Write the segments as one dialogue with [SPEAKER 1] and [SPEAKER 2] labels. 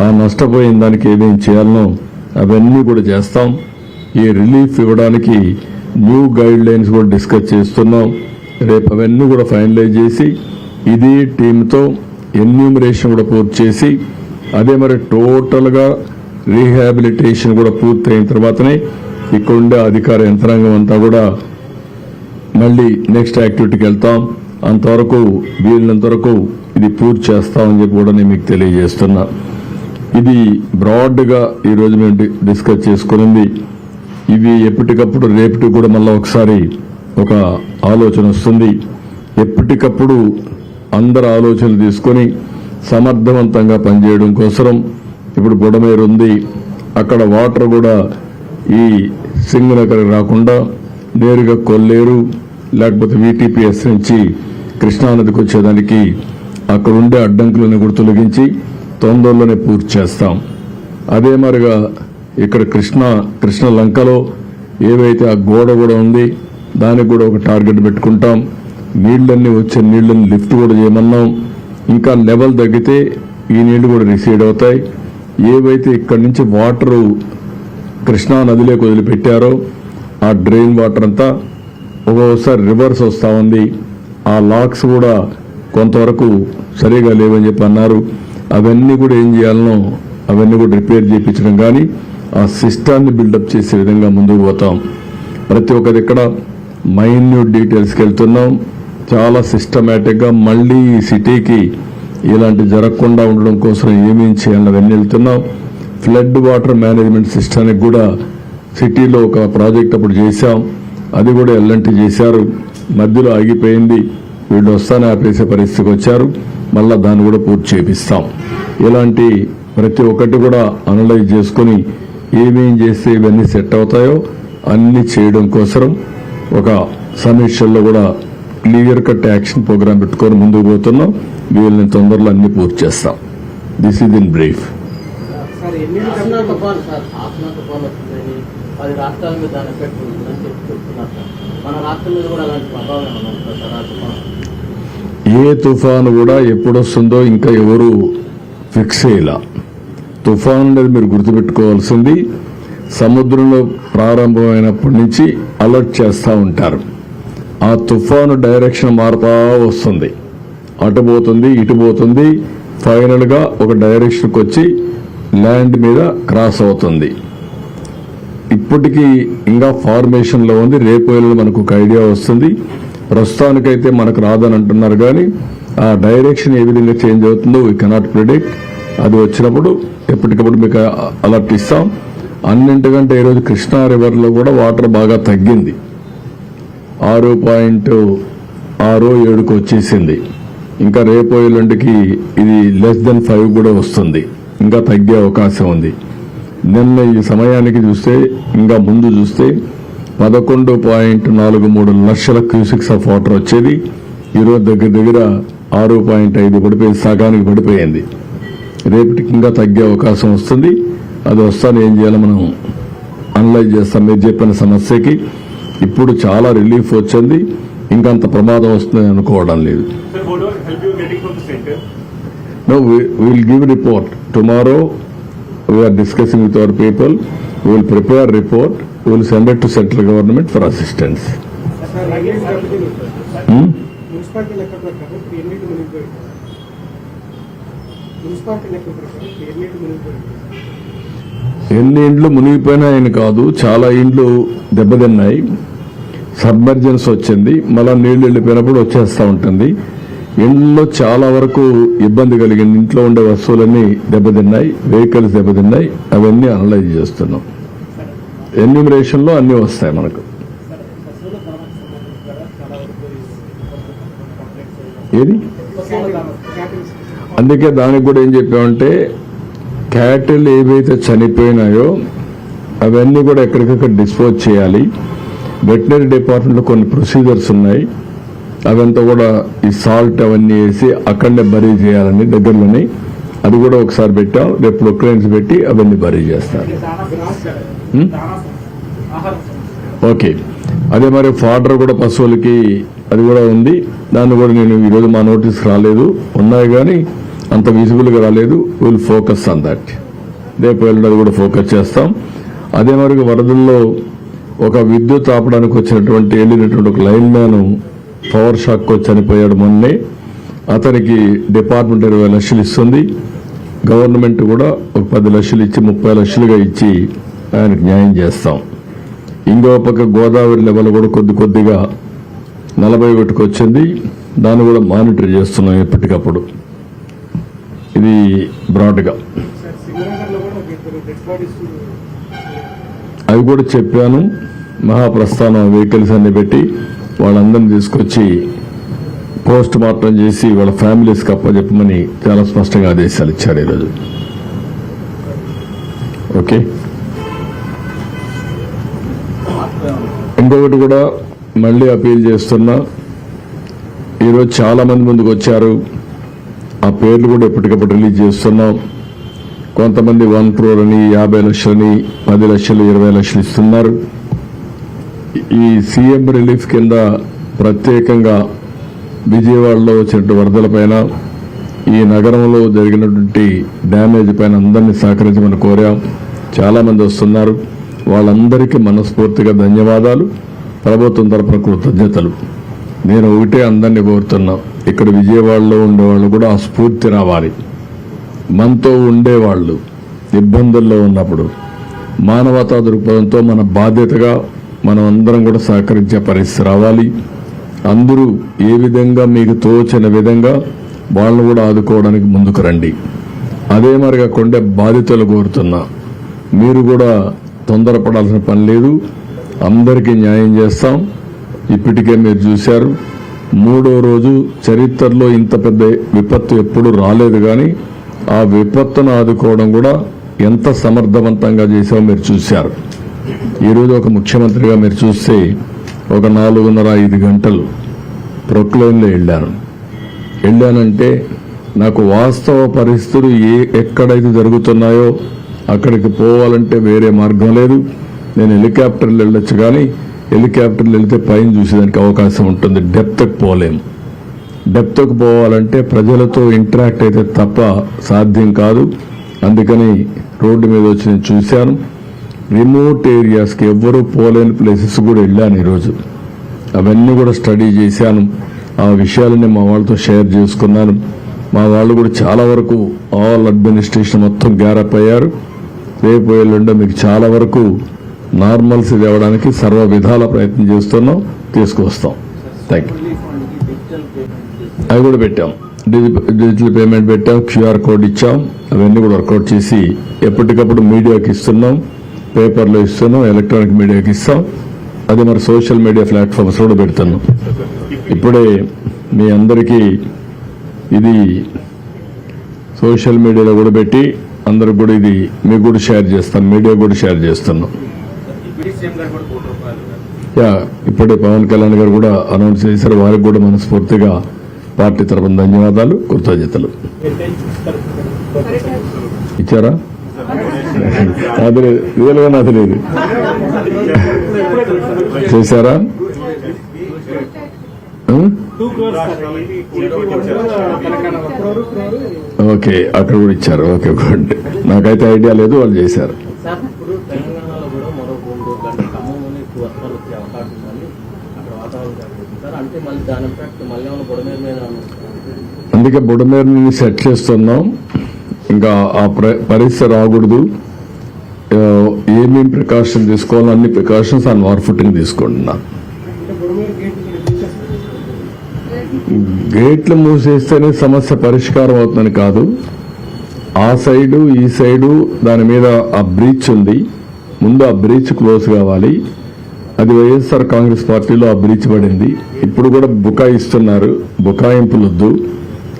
[SPEAKER 1] ఆ నష్టపోయిన దానికి ఏమేం చేయాలనో అవన్నీ కూడా చేస్తాం. ఈ రిలీఫ్ ఇవ్వడానికి న్యూ గైడ్ లైన్స్ కూడా డిస్కస్ చేస్తున్నాం. రేపు అవన్నీ కూడా ఫైనలైజ్ చేసి ఇది టీంతో ఎన్యూమరేషన్ కూడా పూర్తి చేసి అదే మరి టోటల్గా రీహాబిలిటేషన్ కూడా పూర్తయిన తర్వాతనే ఇక్కడ ఉండే అధికార యంత్రాంగం అంతా కూడా మళ్ళీ నెక్స్ట్ యాక్టివిటీకి వెళ్తాం. అంతవరకు వీలైనంత వరకు ఇది పూర్తి చేస్తామని చెప్పి కూడా నేను మీకు తెలియజేస్తున్నా. ఇది బ్రాడ్గా ఈరోజు మేము డిస్కస్ చేసుకునింది. ఇవి ఎప్పటికప్పుడు రేపటి కూడా మళ్ళీ ఒకసారి ఒక ఆలోచన వస్తుంది. ఎప్పటికప్పుడు అందరు ఆలోచనలు తీసుకొని సమర్థవంతంగా పనిచేయడం కోసం ఇప్పుడు బుడమేరు ఉంది. అక్కడ వాటర్ కూడా ఈ సింగనగర్ రాకుండా నేరుగా కొల్లేరు లేకపోతే వీటీపీఎస్ నుంచి కృష్ణానదికి వచ్చేదానికి అక్కడ ఉండే అడ్డంకులను కూడా తొలగించి తొందరలోనే పూర్తి చేస్తాం. అదే మరిగా ఇక్కడ కృష్ణ కృష్ణ లంకలో ఏవైతే ఆ గోడ కూడా ఉంది దానికి కూడా ఒక టార్గెట్ పెట్టుకుంటాం. నీళ్ళన్నీ వచ్చే నీళ్ళని లిఫ్ట్ కూడా చేయమన్నాం. ఇంకా లెవెల్ తగ్గితే ఈ నీళ్ళు కూడా రిసీడ్ అవుతాయి. ఏవైతే ఇక్కడి నుంచి వాటరు కృష్ణా నదిలోకి వదిలిపెట్టారో ఆ డ్రైన్ వాటర్ అంతా ఒక్కొక్కసారి రివర్స్ వస్తూ ఉంది. ఆ లాక్స్ కూడా కొంతవరకు సరిగా లేవని చెప్పి అన్నారు. అవన్నీ కూడా ఏం చేయాలనో అవన్నీ కూడా రిపేర్ చేయించడం కానీ ఆ సిస్టాన్ని బిల్డప్ చేసే విధంగా ముందుకు పోతాం. ప్రతి ఒక్కరి ఇక్కడ మైన్యూట్ డీటెయిల్స్కి వెళ్తున్నాం. చాలా సిస్టమేటిక్గా మళ్ళీ ఈ సిటీకి ఇలాంటి జరగకుండా ఉండడం కోసం ఏమేం చేయాలని అవన్నీ వెళ్తున్నాం. ఫ్లడ్ వాటర్ మేనేజ్మెంట్ సిస్టానికి కూడా సిటీలో ఒక ప్రాజెక్ట్ అప్పుడు చేశాం. అది కూడా ఎల్లంటి చేశారు. మధ్యలో ఆగిపోయింది. వీళ్ళు వస్తానే ఆపేసే పరిస్థితికి వచ్చారు. మళ్ళా దాన్ని కూడా పూర్తి చేపిస్తాం. ఇలాంటి ప్రతి ఒక్కటి కూడా అనలైజ్ చేసుకుని ఏమేం చేస్తే ఇవన్నీ సెట్ అవుతాయో అన్ని చేయడం కోసం ఒక సమీక్షల్లో కూడా క్లియర్ కట్ యాక్షన్ ప్రోగ్రామ్ పెట్టుకొని ముందుకు పోతున్నాం. వీళ్ళని తొందరలో అన్ని పూర్తి చేస్తాం. దిస్ ఈజ్ ఇన్ బ్రీఫ్
[SPEAKER 2] రాష్ట్రాల మీద మన రాష్ట్రం మీద కూడా అలాంటి ప్రభావం ఏమైనా ఉంటుందా సార్ ఆ తుఫాన్
[SPEAKER 1] ఏ తుఫాను కూడా ఎప్పుడు వస్తుందో ఇంకా ఎవరు ఫిక్స్ చేయలా. తుఫాన్ అనేది మీరు గుర్తుపెట్టుకోవాల్సింది సముద్రంలో ప్రారంభమైనప్పటి నుంచి అలర్ట్ చేస్తూ ఉంటారు. ఆ తుఫాను డైరెక్షన్ మారుతా వస్తుంది. అటు పోతుంది ఇటు పోతుంది ఫైనల్గా ఒక డైరెక్షన్కి వచ్చి ల్యాండ్ మీద క్రాస్ అవుతుంది. ఇప్పటికీ ఇంకా ఫార్మేషన్లో ఉంది రేపు మనకు ఒక ఐడియా వస్తుంది. ప్రస్తుతానికైతే మనకు రాదని అంటున్నారు కానీ ఆ డైరెక్షన్ ఏ విధంగా చేంజ్ అవుతుందో వీ కెనాట్ ప్రిడిక్ట్ అది వచ్చినప్పుడు ఎప్పటికప్పుడు మీకు అలర్ట్ ఇస్తాం. అన్నింటికంటే ఈరోజు కృష్ణా రివర్లో కూడా వాటర్ బాగా తగ్గింది. ఆరు పాయింట్ ఆరు ఏడుకు వచ్చేసింది. ఇంకా రేపు ఎల్లుండికి ఇది లెస్ దెన్ ఫైవ్ కూడా వస్తుంది. ఇంకా తగ్గే అవకాశం ఉంది. నిన్న ఈ సమయానికి చూస్తే ఇంకా ముందు చూస్తే పదకొండు పాయింట్ నాలుగు మూడు లక్షల క్యూసిక్స్ ఆఫ్ వాటర్ వచ్చేది. ఈరోజు దగ్గర దగ్గర ఆరు పాయింట్ ఐదు పడిపోయింది. సగానికి పడిపోయింది. రేపటికి ఇంకా తగ్గే అవకాశం వస్తుంది. అది వస్తాను ఏం చేయాలో మనం? అనలైజ్ చేస్తాం. మీరు చెప్పిన సమస్యకి ఇప్పుడు చాలా రిలీఫ్ వచ్చింది. ఇంకంత ప్రమాదం వస్తుంది అనుకోవడం లేదు.
[SPEAKER 3] Sir, will give report tomorrow getting from with center?
[SPEAKER 1] No, we prepare will give report. Tomorrow, we are discussing with prepare report. We will send it to central government for assistance.
[SPEAKER 4] ఎన్ని
[SPEAKER 1] Hmm? ఎన్ని ఇండ్లు మునిగిపోయినాయని కాదు చాలా ఇండ్లు దెబ్బతిన్నాయి submergence వచ్చింది మళ్ళీ నీళ్ళు వెళ్ళిపోయినప్పుడు వచ్చేస్తూ ఉంటుంది ఇంట్లో చాలా వరకు ఇబ్బంది కలిగింది. ఇంట్లో ఉండే వస్తువులన్నీ దెబ్బతిన్నాయి వెహికల్స్ దెబ్బతిన్నాయి అవన్నీ అనలైజ్ చేస్తున్నాం. ఎన్యూమరేషన్లో అన్నీ వస్తాయి మనకు. ఏది? అందుకే దానికి కూడా ఏం చెప్పామంటే క్యాటిల్ ఏవైతే చనిపోయినాయో అవన్నీ కూడా ఎక్కడికక్కడ డిస్పోజ్ చేయాలి. వెటనరీ డిపార్ట్మెంట్లో కొన్ని ప్రొసీజర్స్ ఉన్నాయి. అవంతా కూడా ఈ సాల్ట్ అవన్నీ వేసి అక్కడనే బరీ చేయాలని దగ్గరలోనే. అది కూడా ఒకసారి పెట్టాం. రేపు ప్రొక్లైన్స్ పెట్టి అవన్నీ బరీ చేస్తారు? ఓకే. అదే మరి ఫాడర్ కూడా పశువులకి అది కూడా ఉంది. దాన్ని కూడా నేను ఈరోజు మా నోటీస్ రాలేదు. ఉన్నాయి కానీ అంత విజిబుల్గా రాలేదు. విల్ ఫోకస్ ఆన్ దట్ రేపు ఎల్లుండి కూడా ఫోకస్ చేస్తాం. అదే మరి వరదల్లో ఒక విద్యుత్ ఆపడానికి వచ్చినటువంటి వెళ్ళినటువంటి ఒక లైన్ మ్యాన్ పవర్ షాక్ చనిపోయాడు మొన్నే. అతనికి డిపార్ట్మెంట్ ఇరవై లక్షలు ఇస్తుంది. గవర్నమెంట్ కూడా ఒక పది లక్షలు ఇచ్చి ముప్పై లక్షలుగా ఇచ్చి ఆయనకు న్యాయం చేస్తాం. ఇంకో పక్క గోదావరి లెవెల్ కూడా కొద్ది కొద్దిగా నలభై ఒకటికి వచ్చింది. దాన్ని కూడా మానిటర్ చేస్తున్నాం ఎప్పటికప్పుడు. ఇది బ్రాడ్గా. అవి కూడా చెప్పాను. మహాప్రస్థానం వెహికల్స్ అన్ని పెట్టి వాళ్ళందరినీ తీసుకొచ్చి పోస్ట్ మార్టం చేసి వాళ్ళ ఫ్యామిలీస్కి అప్పచెప్పమని చాలా స్పష్టంగా ఆదేశాలు ఇచ్చారు ఈరోజు. ఓకే? ఇంకొకటి కూడా మళ్ళీ అపీల్ చేస్తున్నా ఈరోజు చాలా మంది ముందుకు వచ్చారు. ఆ పేర్లు కూడా ఎప్పటికప్పుడు రిలీజ్ చేస్తున్నాం. కొంతమంది వన్ క్రోర్ అని యాభై లక్షలని పది లక్షలు ఇరవై లక్షలు ఇస్తున్నారు. ఈ సీఎం రిలీఫ్ కింద ప్రత్యేకంగా విజయవాడలో వచ్చినటువంటి వరదల పైన ఈ నగరంలో జరిగినటువంటి డ్యామేజ్ పైన అందరినీ సహకరించమని కోరాం. చాలామంది వస్తున్నారు. వాళ్ళందరికీ మనస్ఫూర్తిగా ధన్యవాదాలు. ప్రభుత్వం తరపున కృతజ్ఞతలు. నేను ఒకటే అందరినీ కోరుతున్నా. ఇక్కడ విజయవాడలో ఉండేవాళ్ళు కూడా ఆ స్ఫూర్తి రావాలి. మనతో ఉండేవాళ్ళు ఇబ్బందుల్లో ఉన్నప్పుడు మానవతా దృక్పథంతో మన బాధ్యతగా మనం అందరం కూడా సహకరించే పరిస్థితి రావాలి. అందరూ ఏ విధంగా మీకు తోచిన విధంగా వాళ్ళను కూడా ఆదుకోవడానికి ముందుకు రండి. అదే మరిగా కొండే బాధితులు కోరుతున్నా మీరు కూడా తొందరపడాల్సిన పని లేదు. అందరికీ న్యాయం చేస్తాం. ఇప్పటికే మీరు చూశారు. మూడో రోజు చరిత్రలో ఇంత పెద్ద విపత్తు ఎప్పుడు రాలేదు కానీ ఆ విపత్తును ఆదుకోవడం కూడా ఎంత సమర్థవంతంగా చేసామో మీరు చూశారు. ఈరోజు ఒక ముఖ్యమంత్రిగా మీరు చూస్తే ఒక నాలుగున్నర ఐదు గంటలు ప్రొక్లైన్లో వెళ్ళాను. వెళ్ళానంటే నాకు వాస్తవ పరిస్థితులు ఏ ఎక్కడైతే జరుగుతున్నాయో అక్కడికి పోవాలంటే వేరే మార్గం లేదు. నేను హెలికాప్టర్లు వెళ్ళొచ్చు కానీ హెలికాప్టర్లు వెళితే పైన చూసేదానికి అవకాశం ఉంటుంది. డెప్త్కి పోలేం డెప్త్కి పోవాలంటే ప్రజలతో ఇంటరాక్ట్ అయితే తప్ప సాధ్యం కాదు. అందుకని రోడ్డు మీద వచ్చి నేను చూశాను. రిమోట్ ఏరియాస్కి ఎవ్వరూ పోలేని ప్లేసెస్ కూడా వెళ్ళాను ఈరోజు. అవన్నీ కూడా స్టడీ చేశాను. ఆ విషయాలని మా వాళ్ళతో షేర్ చేసుకున్నాను. మా వాళ్ళు కూడా చాలా వరకు ఆల్ అడ్మినిస్ట్రేషన్ మొత్తం గ్యారప్ అయ్యారు. రేపు ఎల్లుండో మీకు చాలా వరకు నార్మల్సీ తేవడానికి సర్వ విధాల ప్రయత్నం చేస్తున్నాం. తీసుకొస్తాం థ్యాంక్ యూ అవి కూడా పెట్టాం. డిజి- డిజిటల్ పేమెంట్ పెట్టాం. క్యూఆర్ కోడ్ ఇచ్చాం. అవన్నీ కూడా వర్కౌట్ చేసి ఎప్పటికప్పుడు మీడియాకి ఇస్తున్నాం. పేపర్లో ఇస్తున్నాం ఎలక్ట్రానిక్ మీడియాకి ఇస్తాం. అది మరి సోషల్ మీడియా ప్లాట్ఫామ్స్ కూడా పెడుతున్నాం. ఇప్పుడే మీ అందరికీ ఇది సోషల్ మీడియాలో కూడా పెట్టి అందరికి కూడా ఇది మీకు కూడా షేర్ చేస్తాం మీడియా కూడా షేర్ చేస్తున్నాం. యా ఇప్పుడే పవన్ కళ్యాణ్ గారు కూడా అనౌన్స్ చేశారు. వారికి కూడా మనస్ఫూర్తిగా పార్టీ తరపున ధన్యవాదాలు కృతజ్ఞతలు. ఇచ్చారా? అది లేదు రియల్గా నాది లేదు చేశారా ఓకే అక్కడ కూడా ఇచ్చారు. Okay good. నాకైతే ఐడియా లేదు వాళ్ళు చేశారు. అందుకే బుడమేరుని సెట్ చేస్తున్నాం. ఇంకా ఆ పరిస్థితి రాకూడదు. ఏమేమి ప్రికాషన్ తీసుకోవాలో అన్ని ప్రికాషన్స్ ఆన్ వార్ ఫుటింగ్ తీసుకుంటున్నా. గేట్లు మూసేస్తేనే సమస్య పరిష్కారం అవుతుందని కాదు. ఆ సైడు ఈ సైడు దాని మీద ఆ బ్రీచ్ ఉంది. ముందు ఆ బ్రీచ్ క్లోజ్ కావాలి. అది వైఎస్ఆర్ కాంగ్రెస్ పార్టీలో ఆ బ్రీచ్ పడింది. ఇప్పుడు కూడా బుకాయిస్తున్నారు బుకాయింపులొద్దు.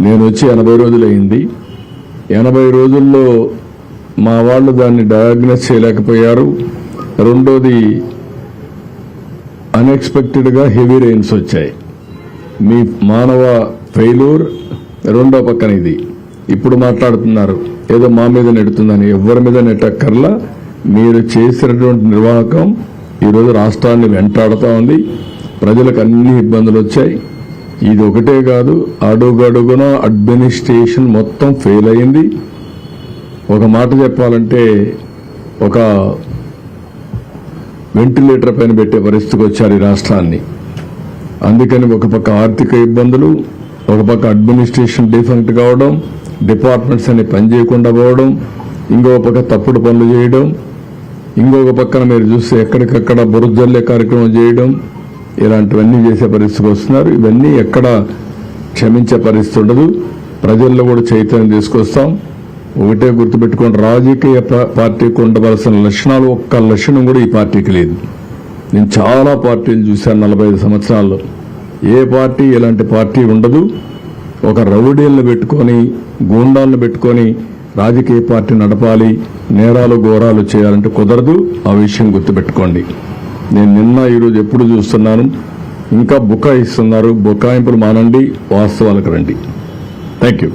[SPEAKER 1] నేను వచ్చి ఎనభై రోజులు అయింది ఎనభై రోజుల్లో మా వాళ్ళు దాన్ని డయాగ్నోస్ చేయలేకపోయారు. రెండోది అన్ఎక్స్పెక్టెడ్గా హెవీ రెయిన్స్ వచ్చాయి. మీ మానవ ఫెయిలూర్ రెండో పక్కన ఇది ఇప్పుడు మాట్లాడుతున్నారు. ఏదో మా మీద నెడుతుందని. ఎవరి మీద నెట్టక్కర్లా. మీరు చేసినటువంటి నిర్వాహకం ఈరోజు రాష్ట్రాన్ని వెంటాడుతూ ఉంది. ప్రజలకు అన్ని ఇబ్బందులు వచ్చాయి. ఇది ఒకటే కాదు అడుగడుగున అడ్మినిస్ట్రేషన్ మొత్తం ఫెయిల్ అయింది. ఒక మాట చెప్పాలంటే ఒక వెంటిలేటర్ పైన పెట్టే పరిస్థితికి వచ్చారు ఈ రాష్ట్రాన్ని. అందుకని ఒక పక్క ఆర్థిక ఇబ్బందులు ఒక పక్క అడ్మినిస్ట్రేషన్ డిఫెక్ట్ కావడం డిపార్ట్మెంట్స్ అన్ని పనిచేయకుండా పోవడం ఇంకో పక్క తప్పుడు పనులు చేయడం ఇంకొక పక్కన మీరు చూస్తే ఎక్కడికక్కడ బురజల్లే కార్యక్రమం చేయడం ఇలాంటివన్నీ చేసే పరిస్థితికి వస్తున్నారు. ఇవన్నీ ఎక్కడ క్షమించే పరిస్థితి ఉండదు. ప్రజల్లో కూడా చైతన్యం తీసుకొస్తాం. ఒకటే గుర్తుపెట్టుకోండి రాజకీయ పార్టీకి ఉండవలసిన లక్షణాలు ఒక్క లక్షణం కూడా ఈ పార్టీకి లేదు. నేను చాలా పార్టీలు చూశాను నలభై ఐదు సంవత్సరాల్లో. ఏ పార్టీ ఇలాంటి పార్టీ ఉండదు. ఒక రౌడీలను పెట్టుకొని గూండాలను పెట్టుకొని రాజకీయ పార్టీ నడపాలి నేరాలు ఘోరాలు చేయాలంటే కుదరదు. ఆ విషయం గుర్తుపెట్టుకోండి. నేను నిన్న ఈరోజు ఎప్పుడు చూస్తున్నాను. ఇంకా బుకాయిస్తున్నారు. బుకాయింపులు మానండి వాస్తవాలకు రండి. Thank you.